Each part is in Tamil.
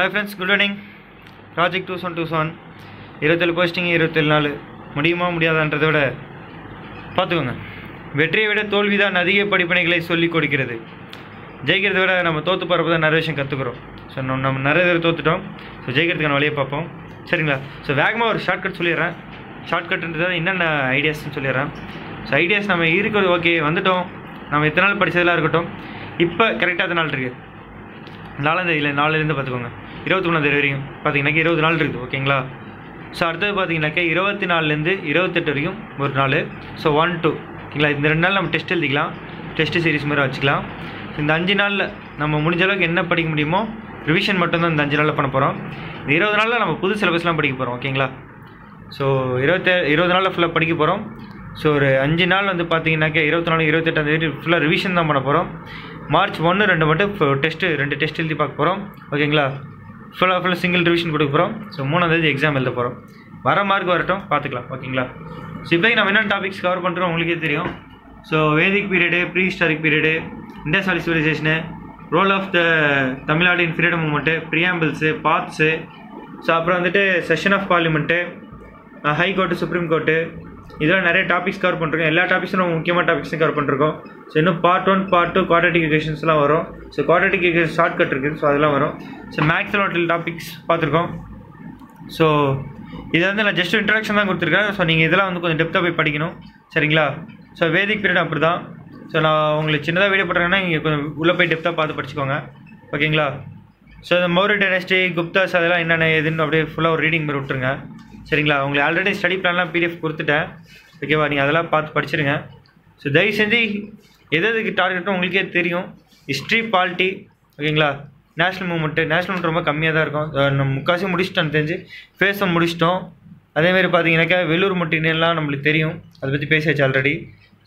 Hi friends good evening project two seven two seven இருபத்தேழு போஸ்டிங் இருபத்தேழு நாள். முடியுமா முடியாதான்றதை விட பார்த்துக்கோங்க. வெற்றியை விட தோல்வி தான் அதிக படிப்பினைகளை சொல்லி கொடுக்கிறது. ஜெயிக்கிறத விட நம்ம தோற்று போகிறப்ப தான் நிறைய விஷயம் கற்றுக்குறோம் ஸோ நம்ம நம்ம நிறைய பேர் தோத்துட்டோம். ஸோ ஜெயிக்கிறதுக்கான வழியை பார்ப்போம். சரிங்களா? ஸோ வேகமாக ஒரு ஷார்ட்கட் சொல்லிடுறேன். ஷார்ட்கட்ன்றது என்னென்ன ஐடியாஸ்னு சொல்லிடுறேன். ஸோ ஐடியாஸ் நம்ம இருக்கிறது ஓகே வந்துட்டோம். நம்ம எத்தனை நாள் படித்ததெல்லாம் இருக்கட்டும். இப்போ கரெக்டாக நாள் இருக்குது நாலாம் தேதியில் நாலுலேருந்து பார்த்துக்கோங்க. இருபத்தி மூணாந்தேதி வரைக்கும் பார்த்தீங்கன்னாக்கா இருபது நாள் இருக்குது ஓகேங்களா? ஸோ அடுத்தது பார்த்தீங்கன்னாக்கா இருபத்தி நாலுலேருந்து இருபத்தெட்டு வரைக்கும் ஒரு நாள். ஸோ ஒன் டூ ஓகேங்களா? இந்த ரெண்டு நாள் நம்ம டெஸ்ட் எழுதிக்கலாம். டெஸ்ட்டு சீரிஸ் மாதிரி வச்சுக்கலாம். இந்த அஞ்சு நாளில் நம்ம முடிஞ்ச அளவுக்கு என்ன படிக்க முடியுமோ ரிவிஷன் மட்டும்தான் இந்த அஞ்சு நாளில் பண்ண போகிறோம் இந்த இருபது நாளில் நம்ம புது சிலபஸ்லாம் படிக்க போகிறோம் ஓகேங்களா? ஸோ இருபத்தே இருபது நாளில் ஃபுல்லாக படிக்க போகிறோம் ஸோ ஒரு அஞ்சு நாள் வந்து பார்த்தீங்கன்னாக்கா இருபத்தி நாலு இருபத்தெட்டாம் தேதி ஃபுல்லாக ரிவிஷன் தான் பண்ண போகிறோம் மார்ச் ஒன்று ரெண்டு மட்டும் டெஸ்ட்டு ரெண்டு டெஸ்ட் எழுதி பார்க்க போகிறோம் ஓகேங்களா? ஃபுல்லாக ஃபுல்லாக சிங்கிள் ரிவிஷன் கொடுக்க போகிறோம் ஸோ மூணாம் தேதி எக்ஸாம் எழுத போகிறோம் வர மார்க் வரட்டும் பார்த்துக்கலாம் ஓகேங்களா? ஸோ இப்போ நம்ம என்னென்ன டாபிக்ஸ் கவர் பண்ணுறோம் உங்களுக்கே தெரியும். So vedic period pre historic period Indies வேலி சிவிலைசேஷனு role of the Tamil Nadu in freedom movement preambles parts so அப்புறம் வந்துட்டு session of parliament high court supreme court இதெல்லாம் நிறைய டாபிக்ஸ் கவர் பண்ணிருக்கோம். எல்லா டாபிக்ஸும் நம்ம முக்கியமான டாபிக்ஸும் கவர் பண்ணிருக்கோம். ஸோ இன்னும் part one part two quadratic வரும். So quadratic equation short cut இருக்குது. ஸோ அதெல்லாம் வரும். ஸோ மேக்ஸில் ஹோட்டல் டாபிக்ஸ் பார்த்துருக்கோம். ஸோ இதை வந்து நான் ஜஸ்ட் இன்ட்ரடக்ஷன் தான் கொடுத்துருக்கேன். ஸோ நீங்கள் இதெல்லாம் வந்து கொஞ்சம் டெப்த்தாக போய் படிக்கணும். சரிங்களா? ஸோ வேதிக் பீரியட் அப்படி தான் ஸோ நான் உங்களுக்கு சின்னதாக வீடியோ போட்டுறேன்னா நீங்கள் கொஞ்சம் உள்ளே போய் டெப்த்தாக பார்த்து படிச்சுக்கோங்க. ஓகேங்களா ஸோ இந்த மௌரிய டைனஸ்டி குப்தாஸ் அதெல்லாம் என்னென்ன ஏதுன்னு அப்படியே ஃபுல்லாக ஒரு ரீடிங் மாதிரி விட்டுருங்க. சரிங்களா? உங்களுக்கு ஆல்ரெடி ஸ்டடி பிளான்லாம் பிடிஎஃப் கொடுத்துட்டேன். ஓகேவா நீங்கள் அதெல்லாம் பார்த்து படிச்சிருங்க. ஸோ தயவு செஞ்சு எது எதுக்கு டார்கெட்டும் உங்களுக்கே தெரியும். ஹிஸ்ட்ரி பாலிட்டி ஓகேங்களா நேஷ்னல் மூமெண்ட்டு நேஷ்னல் மூமெண்ட் ரொம்ப கம்மியாக தான் இருக்கும். நம்ம முக்காசி முடிச்சிட்டோம் தெரிஞ்சு. ஃபேஸும் முடிச்சிட்டோம். அதேமாரி பார்த்தீங்கன்னாக்கா வெள்ளூர் முட்டினெல்லாம் நம்மளுக்கு தெரியும். அதை பற்றி பேசியாச்சு already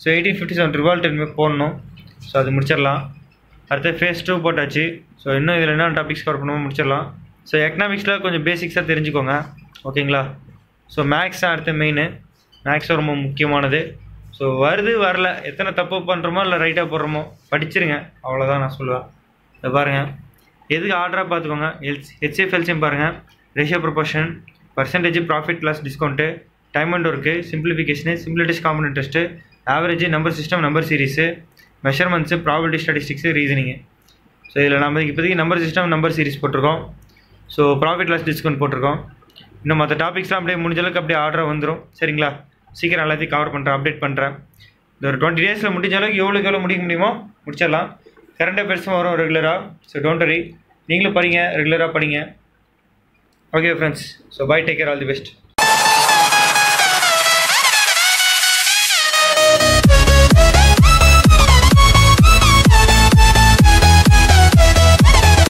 so eighteen fifty seven revolt இனிமேல் போடணும். ஸோ அது முடிச்சிடலாம். அடுத்து ஃபேஸ் டூ போட்டாச்சு. ஸோ இன்னும் இதில் என்ன டாபிக்ஸ் கவர் பண்ணுவோம் முடிச்சிடலாம். ஸோ எக்கனாமிக்ஸில் கொஞ்சம் பேசிக்ஸாக தெரிஞ்சுக்கோங்க. ஓகேங்களா ஸோ மேக்ஸ் தான் அடுத்த மெயின் மேக்ஸ் ரொம்ப முக்கியமானது. ஸோ வருது வரல. எத்தனை தப்பு பண்ணுறோமோ இல்லை ரைட்டாக போடுறோமோ படிச்சிருங்க. அவ்வளோதான் நான் சொல்லுவேன். இதை பாருங்கள் எதுக்கு ஆர்டராக பார்த்துக்கோங்க? ஹெல்ஸ் ஹெச்எஃப்எல்சியும் பாருங்கள் ratio proportion percentage profit loss discount time and work simplification சிம்பிளிட்டிஸ் component test average number system number series measurements probability statistics reasoning so இதில் நம்ம இப்போதைக்கு நம்பர் சிஸ்டம் நம்பர் சீரிஸ் போட்டிருக்கோம். ஸோ ப்ராஃபிட் லாஸ் டிஸ்கவுண்ட் போட்டிருக்கோம். இன்னும் மற்ற டாபிக்ஸ்லாம் அப்படியே முடிஞ்ச அளவுக்கு அப்படியே ஆர்டர் வந்துடும் சரிங்களா? சீக்கிரம் எல்லாத்தையும் கவர் பண்ணுறேன் அப்டேட் பண்ணுறேன் இந்த ஒரு டுவெண்ட்டி டேஸில் முடிஞ்ச அளவுக்கு எவ்வளோக்கு எவ்வளோ முடிக்க முடியுமோ முடிச்சிடலாம். கரண்ட் அஃபேர்ஸும் வரும் ரெகுலராக ஸோ டோன்ட் வரி நீங்களும் படிங்க ரெகுலராக படிங்க. Okay friends so bye take care all the best